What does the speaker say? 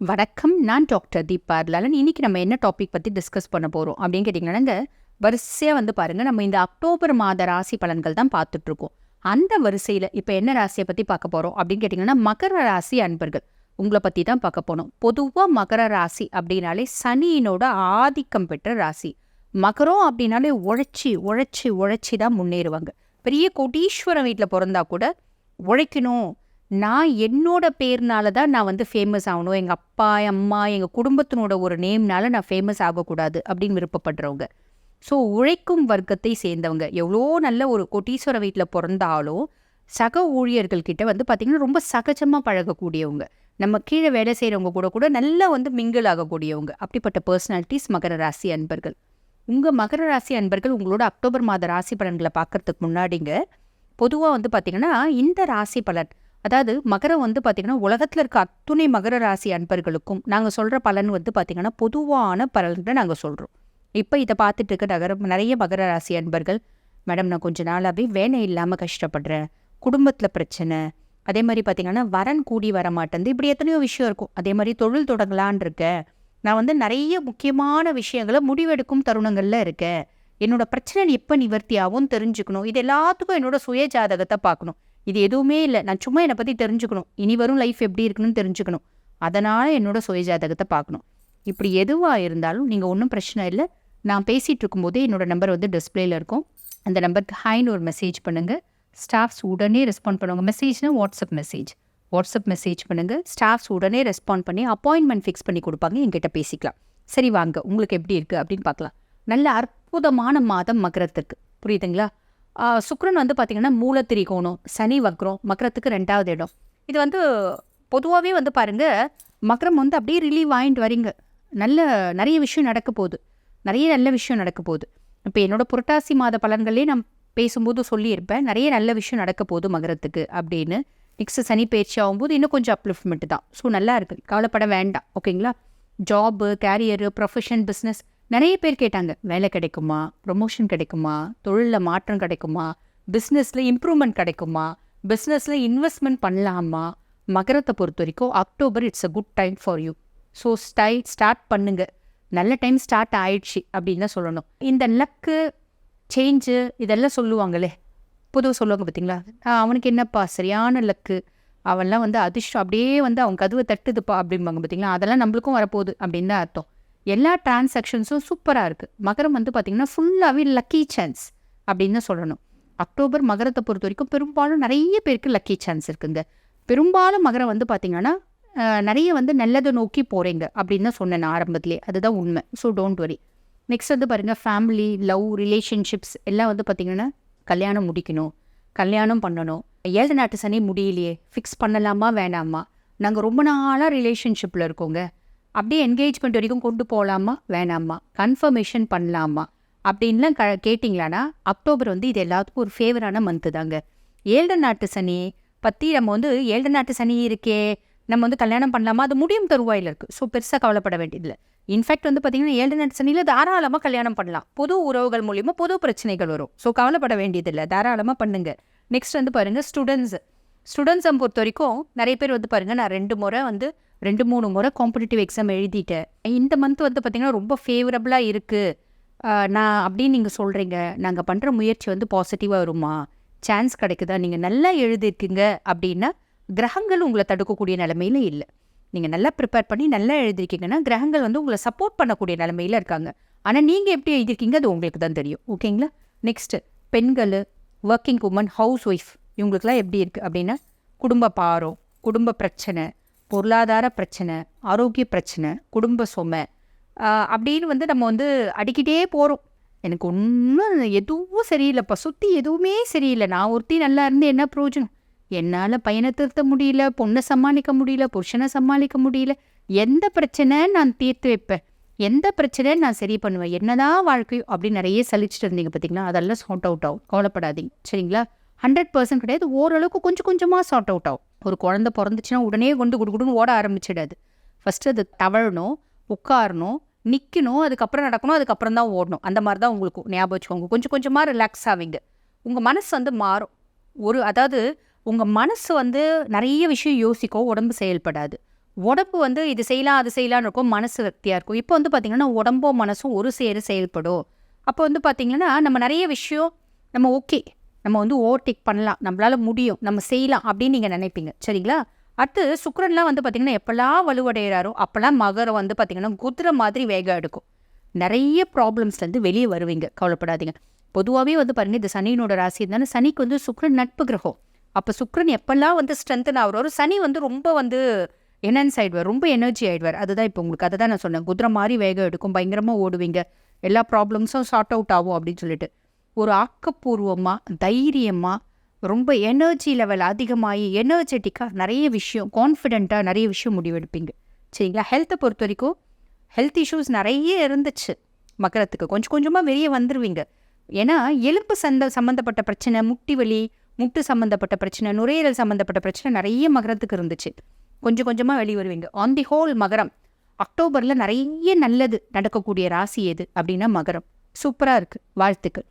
வணக்கம் நான் டாக்டர் தீபா லலன் இன்றைக்கி நம்ம என்ன டாபிக் பற்றி டிஸ்கஸ் பண்ண போகிறோம் அப்படின்னு கேட்டிங்கன்னாங்க வரிசையாக வந்து பாருங்கள் நம்ம இந்த அக்டோபர் மாத ராசி பலன்கள் தான் பார்த்துட்ருக்கோம் அந்த வரிசையில் இப்போ என்ன ராசியை பற்றி பார்க்க போகிறோம் அப்படின்னு கேட்டிங்கன்னா மகர ராசி அன்பர்கள். உங்களை பற்றி தான் பார்க்க போனோம். பொதுவாக மகர ராசி அப்படின்னாலே சனியினோட ஆதிக்கம் பெற்ற ராசி. மகரம் அப்படின்னாலே உழைச்சி உழைச்சி உழைச்சி தான் முன்னேறுவாங்க. பெரிய கோட்டீஸ்வரன் வீட்டில் பிறந்தா கூட உழைக்கணும் நான் என்னோட பேர்னால தான் நான் வந்து ஃபேமஸ் ஆகணும். எங்கள் அப்பா அம்மா எங்கள் குடும்பத்தினோட ஒரு நேம்னால நான் ஃபேமஸ் ஆகக்கூடாது அப்படின்னு விருப்பப்படுறவங்க. ஸோ உழைக்கும் வர்க்கத்தை சேர்ந்தவங்க. எவ்வளோ நல்ல ஒரு கொட்டீஸ்வர வீட்டில் பிறந்தாலும் சக ஊழியர்கள்கிட்ட வந்து பார்த்திங்கன்னா ரொம்ப சகஜமாக பழகக்கூடியவங்க. நம்ம கீழே வேலை செய்கிறவங்க கூட கூட நல்லா வந்து மிங்கிள் ஆகக்கூடியவங்க. அப்படிப்பட்ட பர்சனாலிட்டிஸ் மகர ராசி அன்பர்கள். உங்கள் மகர ராசி அன்பர்கள் உங்களோட அக்டோபர் மாத ராசி பலன்களை பார்க்குறதுக்கு முன்னாடிங்க பொதுவாக வந்து பார்த்திங்கன்னா இந்த ராசி பலன் அதாவது மகரம் வந்து பார்த்திங்கன்னா உலகத்தில் இருக்க அத்துணை மகர ராசி அன்பர்களுக்கும் நாங்கள் சொல்கிற பலன் வந்து பார்த்திங்கன்னா பொதுவான பலன்களை நாங்கள் சொல்கிறோம் இப்போ இதை பார்த்துட்டு இருக்க நகரம் நிறைய மகர ராசி அன்பர்கள் மேடம் நான் கொஞ்ச நாளாகவே வேலை இல்லாமல் கஷ்டப்படுறேன். குடும்பத்தில் பிரச்சனை. அதே மாதிரி பார்த்திங்கன்னா வரன் கூடி வர மாட்டேங்குது. இப்படி எத்தனையோ விஷயம் இருக்கும். அதே மாதிரி தொழில் தொடங்கலான் இருக்கேன் நான் வந்து நிறைய முக்கியமான விஷயங்களை முடிவெடுக்கும் தருணங்களில் இருக்கேன். என்னோட பிரச்சனை எப்போ நிவர்த்தி தெரிஞ்சுக்கணும். இது எல்லாத்துக்கும் என்னோட சுய ஜாதகத்தை பார்க்கணும். இது எதுவுமே இல்லை. நான் சும்மா என்னை பற்றி தெரிஞ்சுக்கணும். இனி வரும் லைஃப் எப்படி இருக்குன்னு தெரிஞ்சுக்கணும். அதனால் என்னோட சுய ஜாதகத்தை பார்க்கணும். இப்படி எதுவாக இருந்தாலும் நீங்கள் ஒன்றும் பிரச்சனை இல்லை. நான் பேசிகிட்டு இருக்கும்போதே என்னோட நம்பர் வந்து டிஸ்பிளேல இருக்கும். அந்த நம்பருக்கு ஹாய்னு ஒரு மெசேஜ் பண்ணுங்கள் ஸ்டாஃப்ஸ் உடனே ரெஸ்பாண்ட் பண்ணுவாங்க. மெசேஜ்னா வாட்ஸ்அப் மெசேஜ் வாட்ஸ்அப் மெசேஜ் பண்ணுங்கள் ஸ்டாஃப்ஸ் உடனே ரெஸ்பாண்ட் பண்ணி அப்பாயின்மெண்ட் ஃபிக்ஸ் பண்ணி கொடுப்பாங்க. என்கிட்ட பேசிக்கலாம். சரி வாங்க. உங்களுக்கு எப்படி இருக்குது அப்படின்னு பார்க்கலாம். நல்ல அற்புதமான மாதம் மகரத்துக்கு புரியுதுங்களா? சுக்ரன் வந்து பார்த்திங்கன்னா மூலத்திரிகோணம் சனி வக்ரம் மகரத்துக்கு ரெண்டாவது இடம். இது வந்து பொதுவாகவே வந்து பாருங்கள் மகரம் வந்து அப்படியே ரிலீவ் ஆகிட்டு வரீங்க. நல்ல நிறைய விஷயம் நடக்க போகுது. நிறைய நல்ல விஷயம் நடக்க போகுது. இப்போ என்னோடய புரட்டாசி மாத பலன்களே நான் பேசும்போது சொல்லியிருப்பேன் நிறைய நல்ல விஷயம் நடக்க போகுது மகரத்துக்கு அப்படின்னு. நெக்ஸ்ட் சனி பயிற்சி ஆகும்போது இன்னும் கொஞ்சம் அப்லிஃப்ட்மெண்ட் தான். ஸோ நல்லா இருக்குது கவலைப்பட வேண்டாம். ஓகேங்களா ஜாபு கேரியரு ப்ரொஃபஷன் பிஸ்னஸ் நிறைய பேர் கேட்டாங்க வேலை கிடைக்குமா? ப்ரொமோஷன் கிடைக்குமா? தொழிலில் மாற்றம் கிடைக்குமா? பிஸ்னஸில் இம்ப்ரூவ்மெண்ட் கிடைக்குமா? பிஸ்னஸில் இன்வெஸ்ட்மெண்ட் பண்ணலாமா? மகரத்தை பொறுத்த வரைக்கும் October it's a good time for you so sty start பண்ணுங்க. நல்ல டைம் ஸ்டார்ட் ஆயிடுச்சு அப்படின்னு தான் சொல்லணும். இந்த லக்கு சேஞ்சு இதெல்லாம் சொல்லுவாங்களே. பொதுவாக சொல்லுவாங்க பார்த்தீங்களா? அவனுக்கு என்னப்பா? சரியான லக்கு அவன்லாம் வந்து அதிர்ஷ்டம். அப்படியே வந்து அவன் கதவை தட்டுதுப்பா அப்படிம்பாங்க பார்த்தீங்களா? அதெல்லாம் நம்மளுக்கும் வரப்போகுது அப்படின்னு தான் அர்த்தம். எல்லா டிரான்சாக்ஷன்ஸும் சூப்பராக இருக்குது மகரம் வந்து பார்த்திங்கன்னா ஃபுல்லாகவே லக்கி சான்ஸ் அப்படின்னு தான் சொல்லணும். அக்டோபர் மகரத்தை பொறுத்த வரைக்கும் பெரும்பாலும் நிறைய பேருக்கு லக்கி சான்ஸ் இருக்குங்க. பெரும்பாலும் மகரம் வந்து பார்த்திங்கன்னா நிறைய வந்து நல்லதை நோக்கி போகிறீங்க அப்படின்னு தான் சொன்னேன் ஆரம்பத்திலே. அதுதான் உண்மை. ஸோ டோன்ட் வரி நெக்ஸ்ட் வந்து பாருங்கள் ஃபேமிலி லவ் ரிலேஷன்ஷிப்ஸ் எல்லாம் வந்து பார்த்திங்கன்னா கல்யாணம் முடிக்கணும். கல்யாணம் பண்ணணும். ஏழு நாட்டு சனி முடியலையே. ஃபிக்ஸ் பண்ணலாமா வேணாமா? நாங்கள் ரொம்ப நாளாக ரிலேஷன்ஷிப்பில் இருக்கோங்க. அப்படியே என்கேஜ்மெண்ட் வரைக்கும் கொண்டு போகலாமா வேணாமா? கன்ஃபர்மேஷன் பண்ணலாமா? அப்படின்லாம் க கேட்டிங்களான்னா அக்டோபர் வந்து இது எல்லாத்துக்கும் ஒரு ஃபேவரான மந்த்து தாங்க. ஏழு நாட்டு சனி. பற்றி நம்ம வந்து ஏழு நாட்டு சனி இருக்கே. நம்ம வந்து கல்யாணம் பண்ணலாமா? அது முடியும் தருவாயில் இருக்குது ஸோ பெருசாக கவலைப்பட வேண்டியதில்லை. இன்ஃபேக்ட் வந்து பார்த்திங்கன்னா ஏழு நாட்டு சனியில் தாராளமாக கல்யாணம் பண்ணலாம். புது உறவுகள் மூலிமா புது பிரச்சனைகள் வரும். ஸோ கவலைப்பட வேண்டியதில்லை. தாராளமாக பண்ணுங்க. நெக்ஸ்ட் வந்து பாருங்கள் ஸ்டூடெண்ட்ஸ் ஸ்டூடெண்ட்ஸை பொறுத்த வரைக்கும் நிறைய பேர் வந்து பாருங்கள் நான் ரெண்டு முறை வந்து ரெண்டு மூணு முறை காம்படிட்டிவ் எக்ஸாம் எழுதிட்டேன். இந்த மந்த் வந்து பார்த்திங்கன்னா ரொம்ப ஃபேவரபுளாக இருக்குது நான் அப்படின்னு நீங்கள் சொல்கிறீங்க நாங்கள் பண்ணுற முயற்சி வந்து பாசிட்டிவாக வருமா? சான்ஸ் கிடைக்குதா? நீங்கள் நல்லா எழுதியிருக்கீங்க அப்படின்னா கிரகங்கள் உங்களை தடுக்கக்கூடிய நிலமையில இல்லை. நீங்கள் நல்லா ப்ரிப்பேர் பண்ணி நல்லா எழுதிருக்கீங்கன்னா கிரகங்கள் வந்து உங்களை சப்போர்ட் பண்ணக்கூடிய நிலமையில இருக்காங்க. ஆனால் நீங்கள் எப்படி எழுதிருக்கீங்க அது உங்களுக்கு தான் தெரியும். ஓகேங்களா? நெக்ஸ்ட்டு பெண்கள் ஒர்க்கிங் உமன் ஹவுஸ் ஒய்ஃப் இவங்களுக்குலாம் எப்படி இருக்குது அப்படின்னா குடும்ப பாரம் குடும்ப பிரச்சனை பொருளாதார பிரச்சனை ஆரோக்கிய பிரச்சனை குடும்ப சுமை அப்படின்னு வந்து நம்ம வந்து அடிக்கிட்டே போகிறோம் எனக்கு ஒன்றும் எதுவும் சரியில்லைப்பா. சுற்றி எதுவுமே சரியில்லை. நான் ஒருத்தி நல்லா இருந்து என்ன பிரயோஜனம்? என்னால் பையனை திருத்த முடியல பொண்ணை சமாளிக்க முடியல புருஷனை சமாளிக்க முடியல. எந்த பிரச்சனை நான் தீர்த்து வைப்பேன். எந்த பிரச்சனை நான் சரி பண்ணுவேன். என்னதான் வாழ்க்கையோ அப்படின்னு நிறைய சலிச்சுட்டு இருந்தீங்க பார்த்தீங்களா அதெல்லாம் சார்ட் அவுட் ஆகும். கவலைப்படாதீங்க. சரிங்களா? ஹண்ட்ரட் பர்சன்ட் கிடையாது. ஓரளவுக்கு கொஞ்சம் கொஞ்சமாக சார்ட் அவுட் ஆகும். ஒரு குழந்த பிறந்துச்சுன்னா உடனே கொண்டு குடுகுடுன்னு ஓட ஆரம்பிச்சிடாது. ஃபஸ்ட்டு அது தவழணும் உட்காரணும் நிற்கணும் அதுக்கப்புறம் நடக்கணும் அதுக்கப்புறம் தான் ஓடணும். அந்த மாதிரி தான் உங்களுக்கு ஞாபகம் வச்சுக்கோங்க. கொஞ்சம் கொஞ்சமாக ரிலாக்ஸ் ஆவீங்க. உங்கள் மனசு வந்து மாறும். ஒரு அதாவது உங்கள் மனசு வந்து நிறைய விஷயம் யோசிக்கும் உடம்பு செயல்படாது. உடம்பு வந்து இது செய்யலாம் அது செய்யலாம்னு இருக்கும். மனசு சக்தியாக இருக்கும். இப்போ வந்து பார்த்திங்கன்னா உடம்பும் மனசும் ஒரு சேர செயல்படும். அப்போ வந்து பார்த்திங்கன்னா நம்ம நிறைய விஷயம் நம்ம ஓகே நம்ம வந்து ஓவர்டேக் பண்ணலாம். நம்மளால முடியும். நம்ம செய்யலாம் அப்படின்னு நீங்கள் நினைப்பீங்க. சரிங்களா? அடுத்து சுக்கரன்லாம் வந்து பார்த்திங்கன்னா எப்போல்லாம் வலுவடைகிறாரோ அப்போல்லாம் மகரம் வந்து பார்த்திங்கன்னா குதிரை மாதிரி வேகம் எடுக்கும். நிறைய ப்ராப்ளம்ஸ்லேருந்து வெளியே வருவீங்க. கவலைப்படாதீங்க. பொதுவாகவே வந்து பாருங்கள் இது சனியினோட ராசி இருந்தாலும் சனிக்கு வந்து சுக்ரன் நட்பு கிரகம். அப்போ சுக்ரன் எப்பெல்லாம் வந்து ஸ்ட்ரென்தன் ஆகிறாரோ சனி வந்து ரொம்ப வந்து என்ஹான்ஸ் ஆகிடுவார் ரொம்ப எனர்ஜி ஆயிடுவார். அதுதான் இப்போ உங்களுக்கு அதை தான் நான் சொன்னேன். குதிரை மாதிரி வேகம் எடுக்கும். பயங்கரமாக ஓடுவீங்க. எல்லா ப்ராப்ளம்ஸும் சார்ட் அவுட் ஆகும் அப்படின்னு சொல்லிட்டு. ஒரு ஆக்கப்பூர்வமாக தைரியமாக ரொம்ப எனர்ஜி லெவல் அதிகமாகி எனர்ஜெட்டிக்காக நிறைய விஷயம் கான்ஃபிடெண்ட்டாக நிறைய விஷயம் முடிவெடுப்பீங்க. சரிங்களா? ஹெல்த்தை பொறுத்த வரைக்கும் ஹெல்த் இஷ்யூஸ் நிறைய இருந்துச்சு மக்களத்துக்கு. கொஞ்சம் கொஞ்சமாக வெளியே வந்துருவீங்க. ஏன்னா எலும்பு சந்த சம்மந்தப்பட்ட பிரச்சனை முட்டி வலி முட்டு சம்மந்தப்பட்ட பிரச்சனை நுரையீரல் சம்மந்தப்பட்ட பிரச்சனை நிறைய மகரத்துக்கு இருந்துச்சு. கொஞ்சம் கொஞ்சமாக வெளியே வருவீங்க. ஆன் தி ஹோல் மகரம். அக்டோபரில் நிறைய நல்லது நடக்கக்கூடிய ராசி எது அப்படின்னா மகரம். சூப்பராக இருக்குது வாழ்த்துக்கள்.